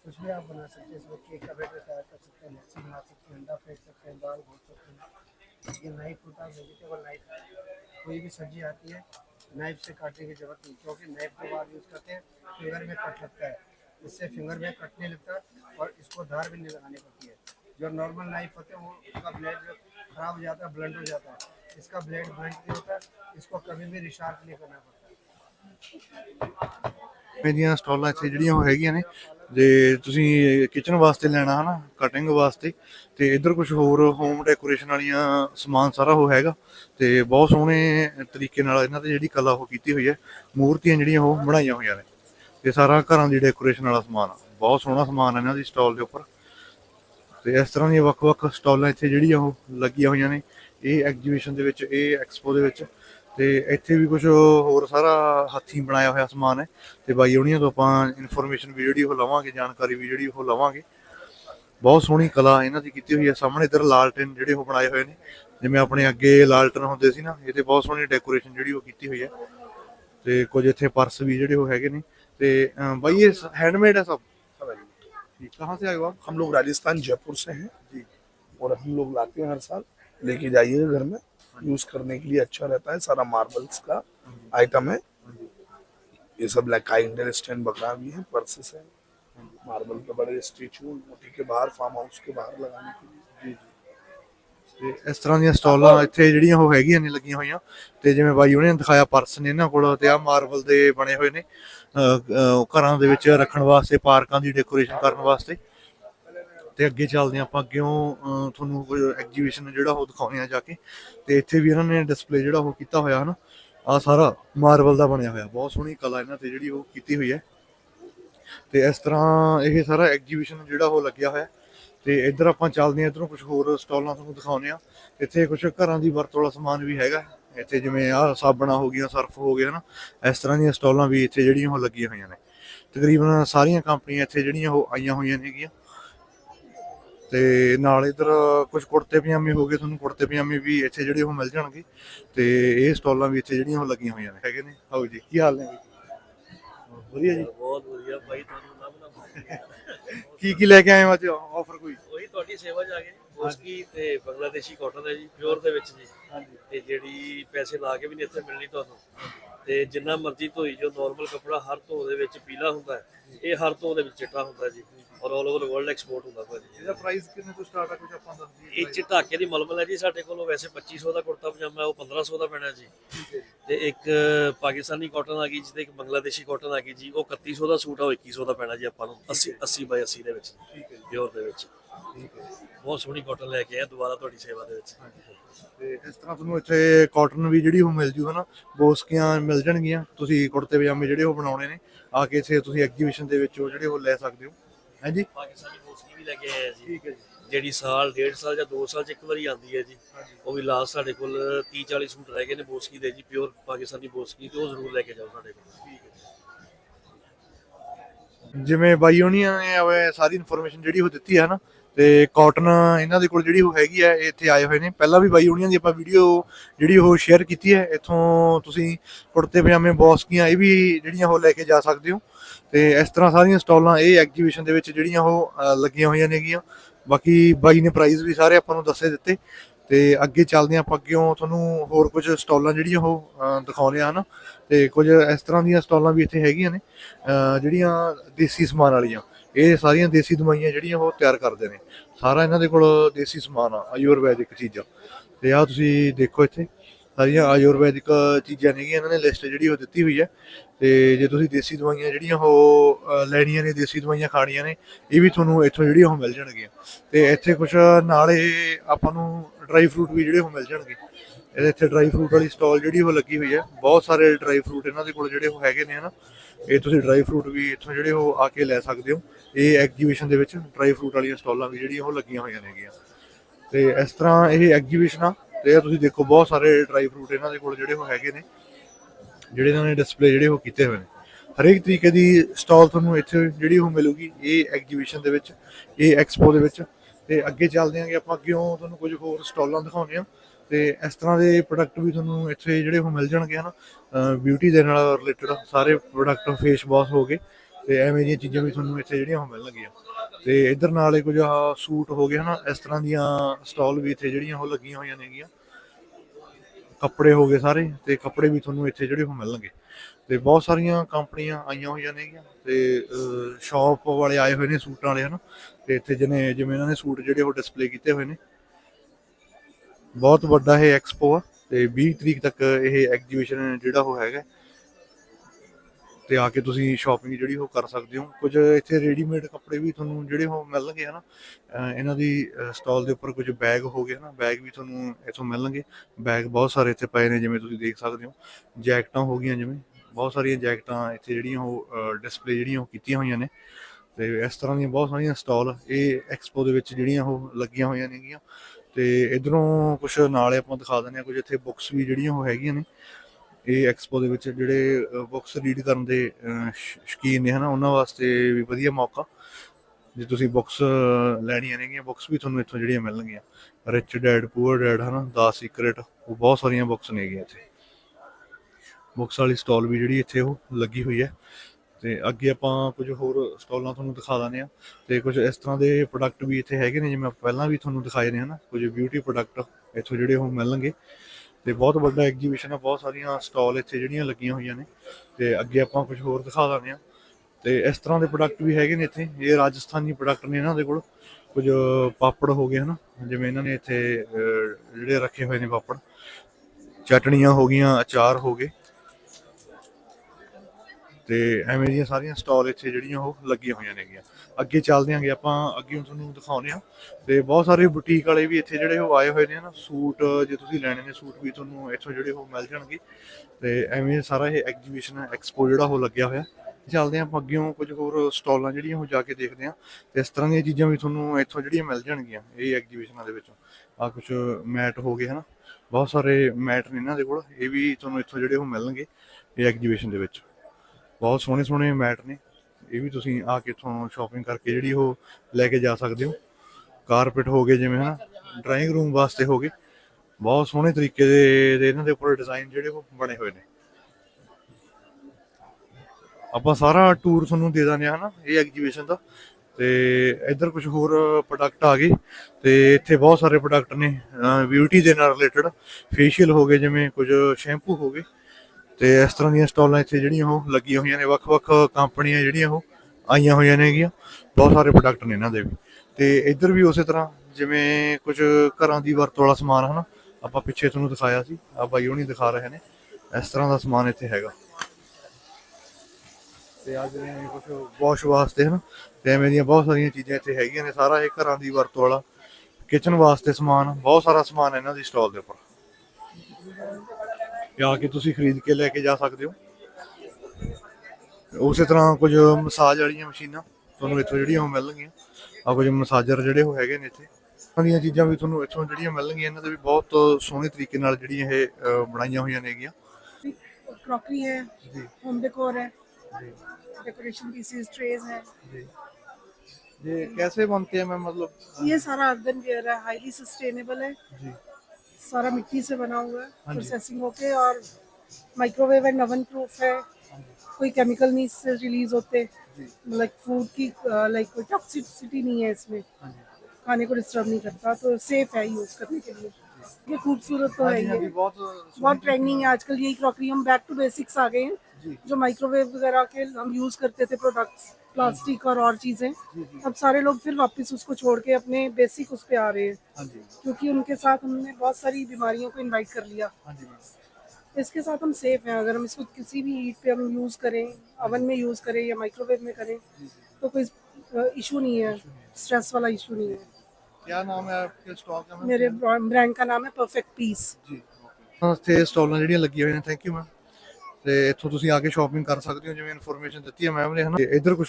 ਕੁਝ ਵੀ ਆਪ ਬਣਾ ਸਕਦੇ ਇਸ ਵਿੱਚ ਕੇਕ ਦਾ ਬੇਟਾ तैयार कर सकते हैं लस्सी बना सकते हैं अंडा फेंक सकते हैं दाल घोट सकते हैं ये नाइफ होता है वेजिटेबल नाइफ कोई भी सब्जी आती है नाइफ से काटने की जरूरत नहीं क्योंकि नाइफ के बाद यूज़ करते हैं फिंगर में कट लगता है इससे फिंगर में कटने लगता है और इसको धार भी नहीं लगानी पड़ती है जो नॉर्मल नाइफ होते हैं वो उसका ब्लेड जो खराब हो जाता है ब्लंट हो जाता है इसका ब्लेड ब्लंट नहीं होता इसको कभी भी रिशार्प नहीं करना पड़ता ਮੇਰੀਆਂ ਸਟਾਲਾਂ ਇੱਥੇ ਜਿਹੜੀਆਂ ਉਹ ਹੈਗੀਆਂ ਨੇ ਜੇ ਤੁਸੀਂ ਕਿਚਨ ਵਾਸਤੇ ਲੈਣਾ ਹਨਾ ਕਟਿੰਗ ਵਾਸਤੇ, ਤੇ ਇੱਧਰ ਕੁਝ ਹੋਰ ਹੋਮ ਡੈਕੋਰੇਸ਼ਨ ਵਾਲੀਆਂ ਸਮਾਨ ਸਾਰਾ ਉਹ ਹੈਗਾ। ਤੇ ਬਹੁਤ ਸੋਹਣੇ ਤਰੀਕੇ ਨਾਲ ਇਹਨਾਂ ਤੇ ਜਿਹੜੀ ਕਲਾ ਉਹ ਕੀਤੀ ਹੋਈ ਹੈ। ਮੂਰਤੀਆਂ ਜਿਹੜੀਆਂ ਉਹ ਬਣਾਈਆਂ ਹੋਈਆਂ ਨੇ। ਤੇ ਸਾਰਾ ਘਰਾਂ ਦੀ ਡੈਕੋਰੇਸ਼ਨ ਵਾਲਾ ਸਮਾਨ ਬਹੁਤ ਸੋਹਣਾ ਸਮਾਨ ਹੈ ਇਹਨਾਂ ਦੀ ਸਟਾਲ ਦੇ ਉੱਪਰ। ਤੇ ਇਸ ਤਰ੍ਹਾਂ ਦੀਆਂ ਵੱਖ-ਵੱਖ ਸਟਾਲਾਂ ਇੱਥੇ ਜਿਹੜੀਆਂ ਉਹ ਲੱਗੀਆਂ ਹੋਈਆਂ ਨੇ। ਇਹ ਐਗਜੀਬਿਸ਼ਨ ਦੇ ਵਿੱਚ, ਇਹ ਐਕਸਪੋ ਦੇ ਵਿੱਚ ਤੇ ਇੱਥੇ ਵੀ ਕੁਝ ਹੋਰ ਸਾਰਾ ਹੱਥੀਂ ਬਣਾਇਆ ਹੋਇਆ ਸਮਾਨ ਹੈ ਤੇ ਬਾਈ ਉਹਨੀਆਂ ਤੋਂ ਆਪਾਂ ਇਨਫੋਰਮੇਸ਼ਨ ਵੀ ਜਿਹੜੀ ਉਹ ਲਵਾਂਗੇ ਜਾਣਕਾਰੀ ਵੀ ਜਿਹੜੀ ਉਹ ਲਵਾਂਗੇ ਬਹੁਤ ਸੋਹਣੀ ਕਲਾ ਇਹਨਾਂ ਦੀ ਕੀਤੀ ਹੋਈ ਹੈ ਸਾਹਮਣੇ ਇਧਰ ਲਾਲਟਨ ਜਿਹੜੇ ਉਹ ਬਣਾਏ ਹੋਏ ਨੇ ਜਿਵੇਂ ਆਪਣੇ ਅੱਗੇ ਲਾਲਟਨ ਹੁੰਦੇ ਸੀ ਨਾ ਇਹ ਤੇ ਬਹੁਤ ਸੋਹਣੀ ਡੈਕੋਰੇਸ਼ਨ ਜਿਹੜੀ ਉਹ ਕੀਤੀ ਹੋਈ ਹੈ ਤੇ ਕੁਝ ਇੱਥੇ ਪਰਸ ਵੀ ਜਿਹੜੇ ਉਹ ਹੈਗੇ ਨੇ ਤੇ ਅਹ, ਬਾਈ ਇਹ ਹੈਂਡਮੇਡ ਹੈ ਸਭ ठीक कहाँ से आए हो आप हम लोग राजस्थान जयपुर से हैं जी। और हम लोग लाते हैं हर साल लेके जाइएगा घर में यूज करने के लिए अच्छा रहता है सारा मार्बल्स का आइटम है ये सब लाइक इंडर स्टैंड वगैरह भी है पर्सेस है मार्बल के बड़े स्टेचू मोटी के बाहर फार्म हाउस के बाहर लगाने के लिए ਤੇ ਇਸ ਤਰ੍ਹਾਂ ਦੀਆਂ ਸਟਾਲਾਂ ਇੱਥੇ ਜਿਹੜੀਆਂ ਉਹ ਹੈਗੀਆਂ ਨੇ ਲੱਗੀਆਂ ਹੋਈਆਂ ਤੇ ਜਿਵੇਂ ਬਾਈ ਉਹਨੇ ਦਿਖਾਇਆ ਪਰਸ ਨੇ ਇਹਨਾਂ ਕੋਲ ਤੇ ਆ ਮਾਰਬਲ ਦੇ ਬਣੇ ਹੋਏ ਨੇ ਅਹ, ਅਹ, ਘਰਾਂ ਦੇ ਵਿੱਚ ਰੱਖਣ ਵਾਸਤੇ ਪਾਰਕਾਂ ਦੀ ਡੈਕੋਰੇਸ਼ਨ ਕਰਨ ਵਾਸਤੇ ਤੇ ਅੱਗੇ ਚੱਲਦੇ ਹਾਂ ਆਪਾਂ, ਅੱਗਿਓਂ ਤੁਹਾਨੂੰ ਐਗਜੀਬਿਸ਼ਨ ਜਿਹੜਾ ਉਹ ਦਿਖਾਉਣੇ ਆ ਜਾ ਕੇ। ਤੇ ਇੱਥੇ ਵੀ ਇਹਨਾਂ ਨੇ ਡਿਸਪਲੇ ਜਿਹੜਾ ਉਹ ਕੀਤਾ ਹੋਇਆ ਹਨ ਆ ਸਾਰਾ ਮਾਰਬਲ ਦਾ ਬਣਿਆ ਹੋਇਆ। ਬਹੁਤ ਸੋਹਣੀ ਕਲਾ ਇਹਨਾਂ ਤੇ ਜਿਹੜੀ ਉਹ ਕੀਤੀ ਹੋਈ ਹੈ। ਤੇ ਇਸ ਤਰ੍ਹਾਂ ਇਹ ਸਾਰਾ ਐਗਜੀਬਿਸ਼ਨ ਜਿਹੜਾ ਉਹ ਲੱਗਿਆ ਹੋਇਆ। ਤੇ ਇੱਧਰ ਆਪਾਂ ਚੱਲਦੇ ਹਾਂ, ਇੱਧਰੋਂ ਕੁਝ ਹੋਰ ਸਟਾਲਾਂ ਤੁਹਾਨੂੰ ਦਿਖਾਉਂਦੇ ਆ ਇੱਥੇ ਕੁਝ ਘਰਾਂ ਦੀ ਵਰਤੋਂ ਵਾਲਾ ਸਮਾਨ ਵੀ ਹੈਗਾ। ਇੱਥੇ ਜਿਵੇਂ ਆਹ ਸਾਬਣਾ ਹੋ ਗਈਆਂ, ਸਰਫ ਹੋ ਗਏ ਹਨਾ। ਇਸ ਤਰ੍ਹਾਂ ਦੀਆਂ ਸਟਾਲਾਂ ਵੀ ਇੱਥੇ ਜਿਹੜੀਆਂ ਉਹ ਲੱਗੀਆਂ ਹੋਈਆਂ ਨੇ। ਤਕਰੀਬਨ ਸਾਰੀਆਂ ਕੰਪਨੀਆਂ ਇੱਥੇ ਜਿਹੜੀਆਂ ਉਹ ਆਈਆਂ ਹੋਈਆਂ ਨੇਗੀਆਂ ਤੇ ਨਾਲ ਇੱਧਰ ਕੁਝ ਕੁੜਤੇ ਪਜਾਮੇ ਹੋ ਗਏ ਤੁਹਾਨੂੰ ਕੁੜਤੇ ਪਜਾਮੇ ਵੀ ਇੱਥੇ ਜਿਹੜੇ ਉਹ ਮਿਲ ਜਾਣਗੇ। ਤੇ ਇਹ ਸਟਾਲਾਂ ਵੀ ਇੱਥੇ ਜਿਹੜੀਆਂ ਉਹ ਲੱਗੀਆਂ ਹੋਈਆਂ ਨੇ ਹੈਗੇ ਨੇ। ਆਓ ਜੀ ਕੀ ਹਾਲ ਨੇ ਵਧੀਆ ਜੀ। ਬਹੁਤ ਵਧੀਆ ਭਾਈ ਤੁਹਾਨੂੰ ਬਣਾ ਕੀ ਕੀ ਲੈ ਕੇ ਆਏ ਹੋ ਅੱਜ? ਆਫਰ ਕੋਈ? ਉਹੀ ਤੁਹਾਡੀ ਸੇਵਾ ਚ ਆ ਗਏ। ਮੋਸਕੀ ਤੇ ਬੰਗਲਾਦੇਸ਼ੀ ਕਾਟਨ ਹੈ ਜੀ ਪਿਓਰ ਦੇ ਵਿੱਚ ਜੀ। ਹਾਂਜੀ। ਤੇ ਜਿਹੜੀ ਪੈਸੇ ਲਾ ਕੇ ਵੀ ਨਹੀਂ ਇੱਥੇ ਮਿਲਣੀ ਤੁਹਾਨੂੰ। ਤੇ ਜਿੰਨਾ ਮਰਜ਼ੀ ਧੋਈ ਜੋ ਨਾਰਮਲ ਕੱਪੜਾ ਹਰ ਧੋ ਦੇ ਵਿੱਚ ਪੀਲਾ ਹੁੰਦਾ ਹੈ। ਇਹ ਹਰ ਧੋ ਦੇ ਵਿੱਚ ਚਿੱਟਾ ਹੁੰਦਾ ਜੀ। ਔਰ ਆਲ ਓਵਰ ਵਰਲਡ ਐਕਸਪੋਰਟ ਹੁੰਦਾ ਭਾਜੀ। ਇਹਦਾ ਪ੍ਰਾਈਸ ਕਿੰਨੇ ਤੋਂ ਸਟਾਰਟ ਆ ਕੁਝ ਆਪਾਂ ਦੱਸ ਦਈਏ ਇਹ ਚ ਢਾਕੇ ਦੀ ਮਲਮਲ ਹੈ ਜੀ ਸਾਡੇ ਕੋਲ ਵੈਸੇ 2500 ਦਾ ਕੁੜਤਾ ਪਜਾਮਾ ਉਹ 1500 ਦਾ ਪੈਣਾ ਜੀ। ਤੇ ਇੱਕ ਪਾਕਿਸਤਾਨੀ ਕਾਟਨ ਆ ਗਈ ਜਿਹਦੇ ਇੱਕ ਬੰਗਲਾਦੇਸ਼ੀ ਕਾਟਨ ਆ ਗਈ ਜੀ ਉਹ 3100 ਦਾ ਸੂਟ ਆ ਉਹ 2100 ਦਾ ਪੈਣਾ ਜੀ ਆਪਾਂ ਨੂੰ 80 80 ਬਾਈ 80 ਦੇ ਵਿੱਚ ਠੀਕ ਹੈ ਜੀ। ਪਿਓਰ ਦੇ ਵਿੱਚ। ਠੀਕ ਹੈ ਬਹੁਤ ਸੋਹਣੀ ਕਾਟਨ ਲੈ ਕੇ ਆਇਆ ਦੁਬਾਰਾ ਤੁਹਾਡੀ ਸੇਵਾ ਦੇ ਵਿੱਚ। ਤੇ ਇਸ ਤਰ੍ਹਾਂ ਤੁਹਾਨੂੰ ਇੱਥੇ ਕਾਟਨ ਵੀ ਜਿਹੜੀ ਉਹ ਮਿਲ ਜੂ ਹਨਾ? ਬੋਸਕੀਆਂ ਮਿਲ ਜਾਣਗੀਆਂ ਤੁਸੀਂ ਕੁੜਤੇ ਪਜਾਮੇ ਜਿਹੜੇ ਉਹ ਬਣਾਉਣੇ ਨੇ ਆ ਕੇ ਇੱਥੇ ਤੁਸੀਂ ਐਗਜੀਬਿਸ਼ਨ ਦੇ ਵਿੱਚ ਉਹ ਜਿਹੜੇ ਉਹ ਲੈ ਸਕਦੇ ਹੋ। ਹਾਂਜੀ। ਪਾਕਿਸਤਾਨੀ ਮੋਸਕੀ ਵੀ ਲੈ ਕੇ ਆਏ ਆ ਜੀ। ਠੀਕ ਹੈ ਜੀ। ਜਿਹੜੀ ਸਾਲ ਡੇਢ ਸਾਲ ਜਾਂ 2 ਸਾਲ ਚ ਇੱਕ ਵਾਰੀ ਆਉਂਦੀ ਹੈ ਜੀ। ਉਹ ਵੀ ਲਾਸਟ ਸਾਡੇ ਕੋਲ 30 40 ਸੂਟ ਰਹਿ ਗਏ ਨੇ ਬੋਸਕੀ ਦੇ ਜੀ ਪਿਓਰ ਪਾਕਿਸਤਾਨੀ ਬੋਸਕੀ ਤੇ ਉਹ ਜ਼ਰੂਰ ਲੈ ਕੇ ਜਾਓ ਸਾਡੇ ਕੋਲ। ਜਿਵੇਂ ਬਾਈ ਹੋਣੀਆਂ ਨੇ ਆਵੇ ਸਾਰੀ ਇਨਫੋਰਮੇਸ਼ਨ ਜਿਹੜੀ ਉਹ ਦਿੱਤੀ ਹੈ ਨਾ ਤੇ ਕਾਟਨ ਇਹਨਾਂ ਦੇ ਕੋਲ ਜਿਹੜੀ ਉਹ ਹੈਗੀ ਹੈ ਇਹ ਇੱਥੇ ਆਏ ਹੋਏ ਨੇ। ਪਹਿਲਾਂ ਵੀ ਬਾਈ ਹੋਣੀਆਂ ਦੀ ਆਪਾਂ ਵੀਡੀਓ ਜਿਹੜੀ ਉਹ ਸ਼ੇਅਰ ਕੀਤੀ ਹੈ। ਇੱਥੋਂ ਤੁਸੀਂ ਕੁੜਤੇ ਪਜਾਮੇ ਬੌਸਕੀਆਂ ਇਹ ਵੀ ਜਿਹੜੀਆਂ ਉਹ ਲੈ ਕੇ ਜਾ ਸਕਦੇ ਹੋ। ਤੇ ਇਸ ਤਰ੍ਹਾਂ ਸਾਰੀਆਂ ਸਟਾਲਾਂ ਇਹ ਐਗਜੀਬਿਸ਼ਨ ਦੇ ਵਿੱਚ ਜਿਹੜੀਆਂ ਉਹ ਲੱਗੀਆਂ ਹੋਈਆਂ ਨੇਗੀਆਂ। ਬਾਕੀ ਬਾਈ ਨੇ ਪ੍ਰਾਈਜ਼ ਵੀ ਸਾਰੇ ਆਪਾਂ ਨੂੰ ਦੱਸੇ ਦਿੱਤੇ। ਤੇ ਅੱਗੇ ਚੱਲਦੇ ਹਾਂ ਆਪਾਂ ਅੱਗਿਓਂ ਤੁਹਾਨੂੰ ਹੋਰ ਕੁਝ ਸਟਾਲਾਂ ਜਿਹੜੀਆਂ ਉਹ ਅ, ਦਿਖਾਉਂਦੇ ਹਨ। ਤੇ ਕੁਝ ਇਸ ਤਰ੍ਹਾਂ ਦੀਆਂ ਸਟਾਲਾਂ ਵੀ ਇੱਥੇ ਹੈਗੀਆਂ ਨੇ ਜਿਹੜੀਆਂ ਦੇਸੀ ਸਮਾਨ ਵਾਲੀਆਂ। ਇਹ ਸਾਰੀਆਂ ਦੇਸੀ ਦਵਾਈਆਂ ਜਿਹੜੀਆਂ ਉਹ ਤਿਆਰ ਕਰਦੇ ਨੇ। ਸਾਰਾ ਇਹਨਾਂ ਦੇ ਕੋਲ ਦੇਸੀ ਸਮਾਨ ਆ, ਆਯੁਰਵੈਦਿਕ ਚੀਜ਼ਾਂ। ਤੇ ਆ ਤੁਸੀਂ ਦੇਖੋ ਇੱਥੇ, ਸਾਰੀਆਂ ਆਯੁਰਵੈਦਿਕ ਚੀਜ਼ਾਂ ਨੇਗੀਆਂ ਇਹਨਾਂ ਨੇ ਲਿਸਟ ਜਿਹੜੀ ਉਹ ਦਿੱਤੀ ਹੋਈ ਹੈ। ਤੇ ਜੇ ਤੁਸੀਂ ਦੇਸੀ ਦਵਾਈਆਂ ਜਿਹੜੀਆਂ ਉਹ ਲੈਣੀਆਂ ਨੇ, ਦੇਸੀ ਦਵਾਈਆਂ ਖਾਣੀਆਂ ਨੇ, ਇਹ ਵੀ ਤੁਹਾਨੂੰ ਇੱਥੋਂ ਜਿਹੜੀਆਂ ਉਹ ਮਿਲ ਜਾਣਗੀਆਂ। ਤੇ ਇੱਥੇ ਕੁਝ ਨਾਲੇ ਆਪਾਂ ਨੂੰ ਡਰਾਈ ਫਰੂਟ ਵੀ ਜਿਹੜੇ ਉਹ ਮਿਲ ਜਾਣਗੇ। ਇਹਦੇ ਇੱਥੇ ਡਰਾਈ ਫਰੂਟ ਵਾਲੀ ਸਟਾਲ ਜਿਹੜੀ ਉਹ ਲੱਗੀ ਹੋਈ ਹੈ। ਬਹੁਤ ਸਾਰੇ ਡਰਾਈ ਫਰੂਟ ਇਹਨਾਂ ਦੇ ਕੋਲ ਜਿਹੜੇ ਉਹ ਹੈਗੇ ਨੇ ਹਨਾ। ਇਹ ਤੁਸੀਂ ਡਰਾਈ ਫਰੂਟ ਵੀ ਇੱਥੋਂ ਜਿਹੜੇ ਉਹ ਆ ਕੇ ਲੈ ਸਕਦੇ ਹੋ। ਇਹ ਐਗਜੀਬਿਸ਼ਨ ਦੇ ਵਿੱਚ ਡਰਾਈ ਫਰੂਟ ਵਾਲੀਆਂ ਸਟਾਲਾਂ ਵੀ ਜਿਹੜੀਆਂ ਉਹ ਲੱਗੀਆਂ ਹੋਈਆਂ ਨੇਗੀਆਂ। ਤੇ ਇਸ ਤਰ੍ਹਾਂ ਇਹ ਐਗਜੀਬਿਸ਼ਨ ਆ ਤੇ ਇਹ ਤੁਸੀਂ ਦੇਖੋ ਬਹੁਤ ਸਾਰੇ ਡਰਾਈ ਫਰੂਟ ਇਹਨਾਂ ਦੇ ਕੋਲ ਜਿਹੜੇ ਉਹ ਹੈਗੇ ਨੇ। ਜਿਹੜੇ ਇਹਨਾਂ ਨੇ ਡਿਸਪਲੇ ਜਿਹੜੇ ਉਹ ਕੀਤੇ ਹੋਏ ਨੇ। ਹਰੇਕ ਤਰੀਕੇ ਦੀ ਸਟਾਲ ਤੁਹਾਨੂੰ ਇੱਥੇ ਜਿਹੜੀ ਉਹ ਮਿਲੂਗੀ ਇਹ ਐਗਜੀਬਿਸ਼ਨ ਦੇ ਵਿੱਚ, ਇਹ ਐਕਸਪੋ ਦੇ ਵਿੱਚ। ਤੇ ਅੱਗੇ ਚੱਲਦੇ ਆਂਗੇ ਆਪਾਂ ਅੱਗੇੋਂ ਤੁਹਾਨੂੰ ਕੁਝ ਹੋਰ ਸਟਾਲਾਂ ਦਿਖਾਉਂਦੇ ਆ ਤੇ ਇਸ ਤਰ੍ਹਾਂ ਦੇ ਪ੍ਰੋਡਕਟ ਵੀ ਤੁਹਾਨੂੰ ਇੱਥੇ ਜਿਹੜੇ ਉਹ ਮਿਲ ਜਾਣਗੇ ਹਨਾ ਬਿਊਟੀ ਦੇ ਨਾਲ ਰਿਲੇਟਡ ਸਾਰੇ ਪ੍ਰੋਡਕਟ ਫੇਸ ਵਾਸ਼ ਹੋ ਗਏ ਤੇ ਐਵੇਂ ਦੀਆਂ ਚੀਜ਼ਾਂ ਵੀ ਤੁਹਾਨੂੰ ਇੱਥੇ ਜਿਹੜੀਆਂ ਉਹ ਮਿਲਣਗੀਆਂ ਤੇ ਇਧਰ ਨਾਲੇ ਕੁਝ ਆਹ ਸੂਟ ਹੋ ਗਏ ਹਨਾ, ਇਸ ਤਰ੍ਹਾਂ ਦੀਆਂ ਸਟਾਲ ਵੀ ਇੱਥੇ ਜਿਹੜੀਆਂ ਉਹ ਲੱਗੀਆਂ ਹੋਈਆਂ ਨੇਗੀਆਂ। ਕੱਪੜੇ ਹੋ ਗਏ ਸਾਰੇ ਤੇ ਕੱਪੜੇ ਵੀ ਤੁਹਾਨੂੰ ਇੱਥੇ ਜਿਹੜੇ ਉਹ ਮਿਲਣਗੇ। ਤੇ ਬਹੁਤ ਸਾਰੀਆਂ ਕੰਪਨੀਆਂ ਆਈਆਂ ਹੋਈਆਂ ਨੇਗੀਆਂ ਤੇ ਸ਼ਾਪ ਵਾਲੇ ਆਏ ਹੋਏ ਨੇ ਸੂਟਾਂ ਵਾਲੇ ਹਨਾ, ਤੇ ਇੱਥੇ ਜਿਹਨੇ, ਜਿਵੇਂ ਇਹਨਾਂ ਨੇ ਸੂਟ ਜਿਹੜੇ ਉਹ ਡਿਸਪਲੇ ਕੀਤੇ ਹੋਏ ਨੇ ਬਹੁਤ ਵੱਡਾ ਇਹ ਐਕਸਪੋ ਆ ਤੇ 20 ਤਰੀਕ ਤੱਕ ਇਹ ਐਗਜੀਬਿਸ਼ਨ ਜਿਹੜਾ ਉਹ ਹੈਗਾ। ਤੇ ਆ ਕੇ ਤੁਸੀਂ ਸ਼ਾਪਿੰਗ ਜਿਹੜੀ ਉਹ ਕਰ ਸਕਦੇ ਹੋ। ਕੁਝ ਇੱਥੇ ਰੈਡੀਮੇਡ ਕੱਪੜੇ ਵੀ ਤੁਹਾਨੂੰ ਜਿਹੜੇ ਉਹ ਮਿਲਣਗੇ ਹਨਾ, ਅਹ ਇਹਨਾਂ ਦੀ ਸਟਾਲ ਦੇ ਉੱਪਰ ਕੁਝ ਬੈਗ ਹੋ ਗਏ ਹਨਾ ਬੈਗ ਵੀ ਤੁਹਾਨੂੰ ਇੱਥੋਂ ਮਿਲਣਗੇ। ਬੈਗ ਬਹੁਤ ਸਾਰੇ ਇੱਥੇ ਪਏ ਨੇ ਜਿਵੇਂ ਤੁਸੀਂ ਦੇਖ ਸਕਦੇ ਹੋ। ਜੈਕਟਾਂ ਹੋ ਗਈਆਂ ਜਿਵੇਂ, ਬਹੁਤ ਸਾਰੀਆਂ ਜੈਕਟਾਂ ਇੱਥੇ ਜਿਹੜੀਆਂ ਉਹ ਡਿਸਪਲੇ ਜਿਹੜੀਆਂ ਉਹ ਕੀਤੀਆਂ ਹੋਈਆਂ ਨੇ। ਤੇ ਇਸ ਤਰ੍ਹਾਂ ਦੀਆਂ ਬਹੁਤ ਸਾਰੀਆਂ ਸਟਾਲ ਇਹ ਐਕਸਪੋ ਦੇ ਵਿੱਚ ਜਿਹੜੀਆਂ ਉਹ ਲੱਗੀਆਂ ਹੋਈਆਂ ਨੇਗੀਆਂ। ਤੇ ਇਧਰੋਂ ਕੁਝ ਨਾਲੇ ਆਪਾਂ ਦਿਖਾ ਦਿੰਦੇ ਆ ਕੁਝ ਇੱਥੇ ਬੁੱਕਸ ਵੀ ਜਿਹੜੀਆਂ ਉਹ ਹੈਗੀਆਂ ਨੇ। ਇਹ ਐਕਸਪੋ ਦੇ ਵਿੱਚ ਜਿਹੜੇ ਬੁੱਕਸ ਰੀਡ ਕਰਨ ਦੇ ਅਹ, ਸ਼ੌਕੀਨ ਨੇ ਹਨਾ ਉਹਨਾਂ ਵਾਸਤੇ ਵੀ ਵਧੀਆ ਮੌਕਾ। ਜੇ ਤੁਸੀਂ ਬੁੱਕਸ ਲੈਣੀਆਂ ਨੇਗੀਆਂ ਬੁੱਕਸ ਵੀ ਤੁਹਾਨੂੰ ਇੱਥੋਂ ਜਿਹੜੀਆਂ ਮਿਲਣਗੀਆਂ। ਰਿਚ ਡੈਡ ਪੂਅਰ ਡੈਡ ਹਨਾ ਦਾ ਸੀਕ੍ਰੇਟ ਉਹ ਬਹੁਤ ਸਾਰੀਆਂ ਬੁੱਕਸ ਨੇਗੀਆਂ ਇੱਥੇ। ਬੁੱਕਸ ਵਾਲੀ ਸਟਾਲ ਵੀ ਜਿਹੜੀ ਇੱਥੇ ਉਹ ਲੱਗੀ ਹੋਈ ਹੈ। ਤੇ ਅੱਗੇ ਆਪਾਂ ਕੁਝ ਹੋਰ ਸਟਾਲਾਂ ਤੁਹਾਨੂੰ ਦਿਖਾ ਦਾਂਗੇ ਆ ਤੇ ਕੁਝ ਇਸ ਤਰ੍ਹਾਂ ਦੇ ਪ੍ਰੋਡਕਟ ਵੀ ਇੱਥੇ ਹੈਗੇ ਨੇ, ਜਿਵੇਂ ਆਪਾਂ ਪਹਿਲਾਂ ਵੀ ਤੁਹਾਨੂੰ ਦਿਖਾਏ ਨੇ ਹਨਾ। ਕੁਝ ਬਿਊਟੀ ਪ੍ਰੋਡਕਟ ਇੱਥੋਂ ਜਿਹੜੇ ਉਹ ਮਿਲਣਗੇ। ਤੇ ਬਹੁਤ ਵੱਡਾ ਐਗਜੀਬਿਸ਼ਨ ਆ, ਬਹੁਤ ਸਾਰੀਆਂ ਸਟਾਲ ਇੱਥੇ ਜਿਹੜੀਆਂ ਲੱਗੀਆਂ ਹੋਈਆਂ ਨੇ। ਤੇ ਅੱਗੇ ਆਪਾਂ ਕੁਝ ਹੋਰ ਦਿਖਾ ਦਾਂਗੇ ਆ ਤੇ ਇਸ ਤਰ੍ਹਾਂ ਦੇ ਪ੍ਰੋਡਕਟ ਵੀ ਹੈਗੇ ਨੇ ਇੱਥੇ। ਇਹ ਰਾਜਸਥਾਨੀ ਪ੍ਰੋਡਕਟ ਨੇ ਇਹਨਾਂ ਦੇ ਕੋਲ। ਕੁਝ ਪਾਪੜ ਹੋ ਗਏ ਹਨਾ। ਜਿਵੇਂ ਇਹਨਾਂ ਨੇ ਇੱਥੇ ਜਿਹੜੇ ਰੱਖੇ ਹੋਏ ਨੇ ਪਾਪੜ। ਚਟਣੀਆਂ ਹੋ ਗਈਆਂ, ਅਚਾਰ ਹੋ ਗਏ। ਤੇ ਐਵੇਂ ਦੀਆਂ ਸਾਰੀਆਂ ਸਟਾਲ ਇੱਥੇ ਜਿਹੜੀਆਂ ਉਹ ਲੱਗੀਆਂ ਹੋਈਆਂ ਨੇਗੀਆਂ। ਅੱਗੇ ਚੱਲਦੇ ਆਂਗੇ ਆਪਾਂ, ਅੱਗੇ ਹੁਣ ਤੁਹਾਨੂੰ ਦਿਖਾਉਂਦੇ ਆ। ਤੇ ਬਹੁਤ ਸਾਰੇ ਬੁਟੀਕ ਵਾਲੇ ਵੀ ਇੱਥੇ ਜਿਹੜੇ ਉਹ ਆਏ ਹੋਏ ਨੇ ਨਾ, ਸੂਟ ਜੇ ਤੁਸੀਂ ਲੈਣੇ ਨੇ, ਸੂਟ ਵੀ ਤੁਹਾਨੂੰ ਇੱਥੋਂ ਜਿਹੜੇ ਉਹ ਮਿਲ ਜਾਣਗੇ। ਤੇ ਐਵੇਂ ਸਾਰਾ ਇਹ ਐਗਜੀਬਿਸ਼ਨ ਐਕਸਪੋ ਜਿਹੜਾ ਉਹ ਲੱਗਿਆ ਹੋਇਆ। ਚੱਲਦੇ ਆਂ ਆਪਾਂ ਅੱਗਿਓਂ ਕੁਝ ਹੋਰ ਸਟਾਲਾਂ ਜਿਹੜੀਆਂ ਉਹ ਜਾ ਕੇ ਦੇਖਦੇ ਆਂ। ਤੇ ਇਸ ਤਰ੍ਹਾਂ ਦੀਆਂ ਚੀਜ਼ਾਂ ਵੀ ਤੁਹਾਨੂੰ ਇੱਥੋਂ ਜਿਹੜੀਆਂ ਮਿਲ ਜਾਣਗੀਆਂ, ਇਹ ਐਗਜੀਬਿਸ਼ਨਾਂ ਦੇ ਵਿੱਚੋਂ। ਆ ਕੁਝ ਮੈਟ ਹੋ ਗਏ ਹਨਾ। ਬਹੁਤ ਸਾਰੇ ਮੈਟ ਨੇ ਇਹਨਾਂ ਦੇ ਕੋਲ, ਇਹ ਵੀ ਤੁਹਾਨੂੰ ਇੱਥੋਂ ਜਿਹੜੇ ਉਹ ਮਿਲਣਗੇ, ਇਹ ਐਗਜੀਬਿਸ਼ਨ ਦੇ ਵਿੱਚ। ਬਹੁਤ ਸੋਹਣੇ ਸੋਹਣੇ ਮੈਟ ਨੇ। ਇਹ ਵੀ ਤੁਸੀਂ ਆ ਕੇ ਇੱਥੋਂ ਸ਼ਾਪਿੰਗ ਕਰਕੇ ਜਿਹੜੀ ਉਹ ਲੈ ਕੇ ਜਾ ਸਕਦੇ ਹੋ। ਕਾਰਪੇਟ ਹੋ ਗਏ ਜਿਵੇਂ ਹਨਾ ਡਰਾਇੰਗ ਰੂਮ ਵਾਸਤੇ ਹੋ ਗਏ। ਬਹੁਤ ਸੋਹਣੇ ਤਰੀਕੇ ਦੇ ਇਹਨਾਂ ਦੇ ਉੱਪਰ ਡਿਜ਼ਾਈਨ ਜਿਹੜੇ ਉਹ ਬਣੇ ਹੋਏ ਨੇ। ਆਪਾਂ ਸਾਰਾ ਟੂਰ ਤੁਹਾਨੂੰ ਦੇ ਦਾਂਗੇ ਹਨਾ, ਇਹ ਐਗਜੀਬਿਸ਼ਨ ਦਾ। ਤੇ ਇੱਧਰ ਕੁਝ ਹੋਰ ਪ੍ਰੋਡਕਟ ਆ ਗਏ। ਤੇ ਇੱਥੇ ਬਹੁਤ ਸਾਰੇ ਪ੍ਰੋਡਕਟ ਨੇ ਬਿਊਟੀ ਦੇ ਨਾਲ ਰਿਲੇਟਡ ਫੇਸ਼ੀਅਲ ਹੋ ਗਏ ਜਿਵੇਂ ਕੁਝ ਸ਼ੈਂਪੂ ਹੋ ਗਏ। ਤੇ ਇਸ ਤਰ੍ਹਾਂ ਦੀਆਂ ਸਟਾਲਾਂ ਇੱਥੇ ਜਿਹੜੀਆਂ ਉਹ ਲੱਗੀਆਂ ਹੋਈਆਂ ਨੇ, ਵੱਖ-ਵੱਖ ਕੰਪਨੀਆਂ ਜਿਹੜੀਆਂ ਉਹ ਆਈਆਂ ਹੋਈਆਂ ਨੇਗੀਆਂ। ਬਹੁਤ ਸਾਰੇ ਪ੍ਰੋਡਕਟ ਨੇ ਇਹਨਾਂ ਦੇ ਵੀ। ਤੇ ਇੱਧਰ ਵੀ ਉਸੇ ਤਰ੍ਹਾਂ ਜਿਵੇਂ ਕੁਝ ਘਰਾਂ ਦੀ ਵਰਤੋਂ ਵਾਲਾ ਸਮਾਨ, ਹਨਾ? ਆਪਾਂ ਪਿੱਛੇ ਤੁਹਾਨੂੰ ਦਿਖਾਇਆ ਸੀ। ਆ ਬਾਈ ਹੁਣੀ ਦਿਖਾ ਰਹੇ ਨੇ। ਇਸ ਤਰ੍ਹਾਂ ਦਾ ਸਮਾਨ ਇੱਥੇ ਹੈਗਾ। ਤੇ ਅੱਜ ਜਿਵੇਂ ਕੁਝ ਵਾਸ਼ ਵਾਸਤੇ, ਹਨ? ਤੇ ਐਵੇਂ ਦੀਆਂ ਬਹੁਤ ਸਾਰੀਆਂ ਚੀਜ਼ਾਂ ਇੱਥੇ ਹੈਗੀਆਂ ਨੇ। ਸਾਰਾ ਇਹ ਘਰਾਂ ਦੀ ਵਰਤੋਂ ਵਾਲਾ ਕਿਚਨ ਵਾਸਤੇ ਸਮਾਨ, ਬਹੁਤ ਸਾਰਾ ਸਮਾਨ ਇਹਨਾਂ ਦੀ ਸਟਾਲ ਦੇ ਉੱਪਰ। ਤੇ ਆ ਕੇ ਤੁਸੀਂ ਖਰੀਦ ਕੇ ਲੈ ਕੇ ਜਾ ਸਕਦੇ ਹੋ ਉਸੇ ਤਰ੍ਹਾਂ ਕੁਝ ਮਸਾਜ ਵਾਲੀਆਂ ਮਸ਼ੀਨਾਂ ਤੁਹਾਨੂੰ ਇੱਥੋਂ ਜਿਹੜੀਆਂ ਉਹ ਮਿਲਣਗੀਆਂ ਆ ਕੁਝ ਮਸਾਜਰ ਜਿਹੜੇ ਉਹ ਹੈਗੇ ਨੇ ਇੱਥੇ ਇਹਨਾਂ ਦੀਆਂ ਚੀਜ਼ਾਂ ਵੀ ਤੁਹਾਨੂੰ ਇੱਥੋਂ ਜਿਹੜੀਆਂ ਮਿਲਣਗੀਆਂ ਇਹਨਾਂ ਦੇ ਵੀ ਬਹੁਤ ਸੋਹਣੇ ਤਰੀਕੇ ਨਾਲ ਜਿਹੜੀਆਂ ਇਹ ਅਹ, ਬਣਾਈਆਂ ਹੋਈਆਂ ਨੇਗੀਆਂ क्रॉकरी है जी। होम डेकोर है डेकोरेशन पीसेस ट्रेज है ये कैसे बनते हैं मैम मतलब ये सारा अर्दन वेयर है हाईली सस्टेनेबल है जी सारा मिट्टी से बना हुआ है हाँ प्रोसेसिंग होके और माइक्रोवेव एंड ओवन प्रूफ है। कोई केमिकल नहीं इससे रिलीज़ होते। लाइक फ़ूड की लाइक कोई टॉक्सिसिटी नहीं है इसमें। हाँ खाने को डिस्टर्ब नहीं करता तो सेफ़ है यूज़ करने के लिए। ये खूबसूरत तो हाँ है हाँ ये बहुत बहुत ट्रेंडिंग है। आजकल यही क्रॉकरी हम बैक टू बेसिक्स आ गए। हैं। जो। माइक्रोवेव वगैरह के हम यूज़ करते थे प्रोडक्ट्स प्लास्टिक और और चीज़ें। अब सारे लोग फिर वापस उसको छोड़ के अपने बेसिक उस पर आ रहे हैं। हाँ क्योंकि उनके साथ हमने बहुत सारी बीमारियों को इनवाइट कर लिया। हाँ इसके साथ हम सेफ़ हैं। अगर हम इसको किसी भी हीट पे हम यूज़ करें अवन में यूज़ करें या माइक्रोवेव में करें तो कोई इशू नहीं है। स्ट्रेस वाला इशू नहीं है। क्या नाम है आपके स्टॉक का मेरे ब्रांड का नाम है परफेक्ट पीस जी नमस्ते स्टॉल में रेडियाँ लगी हुई हैं। Thank you ma'am. ਤੇ ਇੱਥੋਂ ਤੁਸੀਂ ਆ ਕੇ ਸ਼ਾਪਿੰਗ ਕਰ ਸਕਦੇ ਹੋ, ਜਿਵੇਂ ਇਨਫੋਰਮੇਸ਼ਨ ਦਿੱਤੀ ਹੈ ਮੈਮ ਨੇ, ਹਨਾ? ਇੱਧਰ ਕੁਝ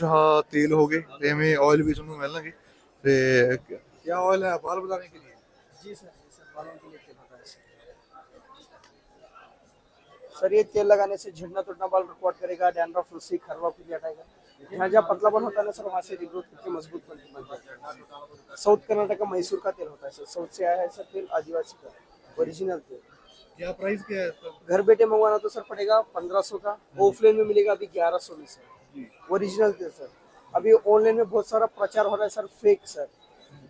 ਤੇਲ ਹੋਗੇ ਤੇ ਐਵੇਂ ਆਇਲ ਵੀ ਤੁਹਾਨੂੰ ਮਿਲਣਗੇ। ਤੇ ਕੀ ਆਇਲ ਹੈ? ਬਾਲ ਬਦਾਨੇ ਕੇ ਲਈ सर ये तेल लगाने से बाल करेगा डैंड्रफ खरवा पीली हटाएगा यहाँ पतलापन होता है ना सर वहाँ से रिग्रोथ मज़बूत साउथ कर्नाटक का मैसूर का तेल होता है सर साउथ से आया है सर तेल आदिवासी का ओरिजिनल तेल क्या प्राइस क्या है इसका? घर बैठे मंगवाना तो सर पड़ेगा पंद्रह सौ का ऑफलाइन में मिलेगा अभी ग्यारह सौ में सर। ओरिजिनल तेल सर। अभी ऑनलाइन में बहुत सारा प्रचार हो रहा है सर फेक सर।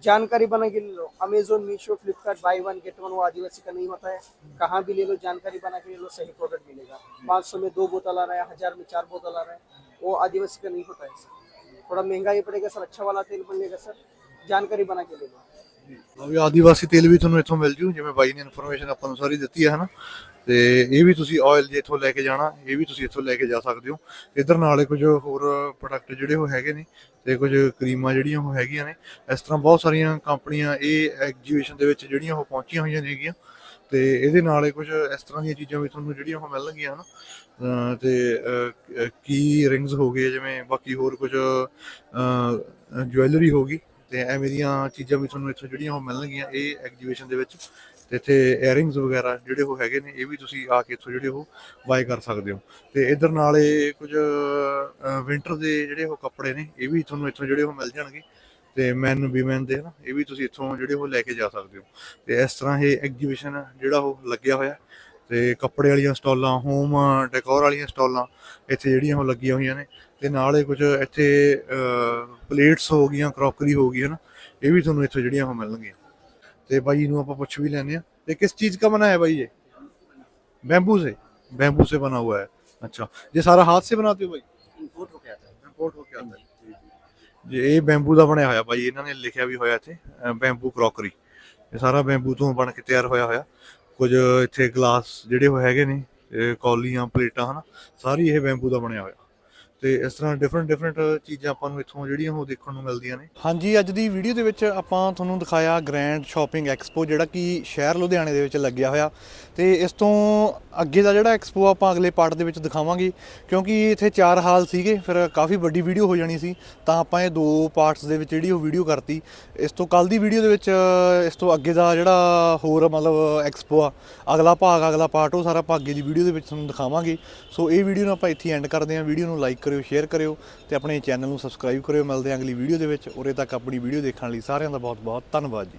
जानकारी बना के ले लो। Amazon Meesho Flipkart buy one get one वो आदिवासी का नहीं होता है। कहाँ भी ले लो जानकारी बना के ले लो सही प्रोडक्ट मिलेगा। पाँच सौ में दो बोतल आ रहा है हज़ार में चार बोतल आ रहा है। वो आदिवासी का नहीं होता है सर। थोड़ा महँगा ही पड़ेगा सर अच्छा वाला तेल बनेगा सर। जानकारी बना के ले लो। ਲਓ ਵੀ ਆਦੀਵਾਸੀ ਤੇਲ ਵੀ ਤੁਹਾਨੂੰ ਇੱਥੋਂ ਮਿਲ ਜੂ, ਜਿਵੇਂ ਬਾਈ ਨੇ ਇਨਫੋਰਮੇਸ਼ਨ ਆਪਾਂ ਨੂੰ ਸਾਰੀ ਦਿੱਤੀ ਹੈ, ਹਨਾ? ਤੇ ਇਹ ਵੀ ਤੁਸੀਂ ਆਇਲ ਜੇ ਇੱਥੋਂ ਲੈ ਕੇ ਜਾਣਾ, ਇਹ ਵੀ ਤੁਸੀਂ ਇੱਥੋਂ ਲੈ ਕੇ ਜਾ ਸਕਦੇ ਹੋ। ਇਧਰ ਨਾਲੇ ਕੁਝ ਹੋਰ ਪ੍ਰੋਡਕਟ ਜਿਹੜੇ ਉਹ ਹੈਗੇ ਨੇ, ਤੇ ਕੁਝ ਕਰੀਮਾਂ ਜਿਹੜੀਆਂ ਉਹ ਹੈਗੀਆਂ ਨੇ। ਇਸ ਤਰ੍ਹਾਂ ਬਹੁਤ ਸਾਰੀਆਂ ਕੰਪਨੀਆਂ ਇਹ ਐਗਜੀਬਿਸ਼ਨ ਦੇ ਵਿੱਚ ਜਿਹੜੀਆਂ ਉਹ ਪਹੁੰਚੀਆਂ ਹੋਈਆਂ ਨੇਗੀਆਂ। ਤੇ ਇਹਦੇ ਨਾਲੇ ਕੁਝ ਇਸ ਤਰ੍ਹਾਂ ਦੀਆਂ ਚੀਜ਼ਾਂ ਵੀ ਤੁਹਾਨੂੰ ਜਿਹੜੀਆਂ ਉਹ ਮਿਲਣਗੀਆਂ, ਹਨਾ? ਅਹ ਤੇ ਕੀ ਰਿੰਗਸ ਹੋ ਗਏ, ਜਿਵੇਂ ਬਾਕੀ ਹੋਰ ਕੁਝ ਜੁਐਲਰੀ ਹੋ ਗਈ। ਤੇ ਐਵੇਂ ਦੀਆਂ ਚੀਜ਼ਾਂ ਵੀ ਤੁਹਾਨੂੰ ਇੱਥੋਂ ਜਿਹੜੀਆਂ ਉਹ ਮਿਲਣਗੀਆਂ, ਇਹ ਐਗਜੀਬਿਸ਼ਨ ਦੇ ਵਿੱਚ ਤੇ ਇੱਥੇ ਇਅਰਿੰਗਸ ਵਗੈਰਾ ਜਿਹੜੇ ਉਹ ਹੈਗੇ ਨੇ, ਇਹ ਵੀ ਤੁਸੀਂ ਆ ਕੇ ਇੱਥੋਂ ਜਿਹੜੇ ਉਹ ਬਾਏ ਕਰ ਸਕਦੇ ਹੋ। ਤੇ ਇਧਰ ਨਾਲੇ ਕੁਝ ਵਿੰਟਰ ਦੇ ਜਿਹੜੇ ਉਹ ਕੱਪੜੇ ਨੇ, ਇਹ ਵੀ ਤੁਹਾਨੂੰ ਇੱਥੋਂ ਜਿਹੜੇ ਉਹ ਮਿਲ ਜਾਣਗੇ। ਤੇ ਮੈਨ ਵੀਮੈਨ ਦੇ ਨਾ ਇਹ ਵੀ ਤੁਸੀਂ ਇੱਥੋਂ ਜਿਹੜੇ ਉਹ ਲੈ ਕੇ ਜਾ ਸਕਦੇ ਹੋ। ਤੇ ਇਸ ਤਰ੍ਹਾਂ ਇਹ ਐਗਜੀਬਿਸ਼ਨ ਜਿਹੜਾ ਉਹ ਲੱਗਿਆ ਹੋਇਆ ਤੇ ਕੱਪੜੇ ਵਾਲੀਆਂ ਸਟਾਲਾਂ ਹੋਮ ਡੈਕੋਰ ਵਾਲੀਆਂ ਸਟਾਲਾਂ ਇੱਥੇ ਜਿਹੜੀਆਂ ਉਹ ਲੱਗੀਆਂ ਹੋਈਆਂ ਨੇ ਤੇ ਨਾਲ ਇਹ ਕੁਝ ਇੱਥੇ ਪਲੇਟਸ ਹੋ ਗਈਆਂ ਕਰੋਕਰੀ ਹੋ ਗਈ ਹੈ ਨਾ ਇਹ ਵੀ ਤੁਹਾਨੂੰ ਇੱਥੇ ਜਿਹੜੀਆਂ ਉਹ ਮਿਲਣਗੀਆਂ ਤੇ ਬਾਈ ਨੂੰ ਆਪਾਂ ਪੁੱਛ भी लेने हैं ये किस चीज का बना है भाई ये बैम्बू से बैम्बू से बना हुआ है अच्छा ये सारा हाथ से बनाते हो भाई ਇੰਪੋਰਟ ਹੋ ਕੇ ਆਤਾ ਹੈ ਇੰਪੋਰਟ ਹੋ ਕੇ ਆਉਂਦਾ ਜੀ ਇਹ ਬੈਂਬੂ ਦਾ ਬਣਿਆ ਹੋਇਆ ਭਾਈ ਇਹਨਾਂ ਨੇ ਲਿਖਿਆ ਵੀ ਹੋਇਆ ਇੱਥੇ ਬੈਂਬੂ ਕਰੋਕਰੀ ਇਹ ਸਾਰਾ ਬੈਂਬੂ ਤੋਂ ਬਣ ਕੇ ਤਿਆਰ ਹੋਇਆ ਹੋਇਆ ਕੁਝ ਇੱਥੇ ਗਲਾਸ ਜਿਹੜੇ ਉਹ ਹੈਗੇ ਨੇ ਕੌਲੀਆਂ, ਪਲੇਟਾਂ, ਹਨਾ, ਸਾਰੀ ਇਹ ਬੈਂਬੂ ਦਾ ਬਣਿਆ ਹੋਇਆ। ਤੇ ਇਸ ਤਰ੍ਹਾਂ ਡਿਫਰੈਂਟ ਡਿਫਰੈਂਟ ਚੀਜ਼ਾਂ ਆਪਾਂ ਨੂੰ ਇੱਥੋਂ ਜਿਹੜੀਆਂ ਉਹ ਦੇਖਣ ਨੂੰ ਮਿਲਦੀਆਂ ਨੇ। ਹਾਂਜੀ, ਅੱਜ ਦੀ ਵੀਡੀਓ ਦੇ ਵਿੱਚ ਆਪਾਂ ਤੁਹਾਨੂੰ ਦਿਖਾਇਆ ਗ੍ਰੈਂਡ ਸ਼ਾਪਿੰਗ ਐਕਸਪੋ ਜਿਹੜਾ ਕਿ ਸ਼ਹਿਰ ਲੁਧਿਆਣੇ ਦੇ ਵਿੱਚ ਲੱਗਿਆ ਹੋਇਆ। ਤੇ ਇਸ ਤੋਂ ਅੱਗੇ ਦਾ ਜਿਹੜਾ ਐਕਸਪੋ ਆਪਾਂ ਅਗਲੇ ਪਾਰਟ ਦੇ ਵਿੱਚ ਦਿਖਾਵਾਂਗੇ, ਕਿਉਂਕਿ ਇੱਥੇ ਚਾਰ ਹਾਲ ਸੀਗੇ, ਫਿਰ ਕਾਫੀ ਵੱਡੀ ਵੀਡੀਓ ਹੋ ਜਾਣੀ ਸੀ। ਤਾਂ ਆਪਾਂ ਇਹ ਦੋ ਪਾਰਟਸ ਦੇ ਵਿੱਚ ਜਿਹੜੀ ਉਹ ਵੀਡੀਓ ਕਰਤੀ। ਇਸ ਤੋਂ ਕੱਲ ਦੀ ਵੀਡੀਓ ਦੇ ਵਿੱਚ, ਇਸ ਤੋਂ ਅੱਗੇ ਦਾ ਜਿਹੜਾ ਹੋਰ ਮਤਲਬ ਐਕਸਪੋ ਆ, ਅਗਲਾ ਭਾਗ, ਅਗਲਾ ਪਾਰਟ ਉਹ ਸਾਰਾ ਆਪਾਂ ਅੱਗੇ ਦੀ ਵੀਡੀਓ ਦੇ ਵਿੱਚ ਤੁਹਾਨੂੰ ਦਿਖਾਵਾਂਗੇ। ਸੋ ਇਹ ਵੀਡੀਓ ਨੂੰ ਆਪਾਂ ਇੱਥੇ ਐਂਡ ਕਰਦੇ ਹਾਂ। ਵੀਡੀਓ ਨੂੰ ਲਾਈਕ ਕਰਿਓ ਸ਼ੇਅਰ ਕਰਿਓ ਤੇ ਆਪਣੇ ਚੈਨਲ ਨੂੰ ਸਬਸਕ੍ਰਾਈਬ ਕਰਿਓ। ਮਿਲਦੇ ਹਾਂ ਅਗਲੀ ਵੀਡੀਓ ਦੇ ਵਿੱਚ। ਉਰੇ ਤੱਕ ਆਪਣੀ ਵੀਡੀਓ ਦੇਖਣ ਲਈ ਸਾਰਿਆਂ ਦਾ ਬਹੁਤ ਬਹੁਤ ਧੰਨਵਾਦ ਜੀ।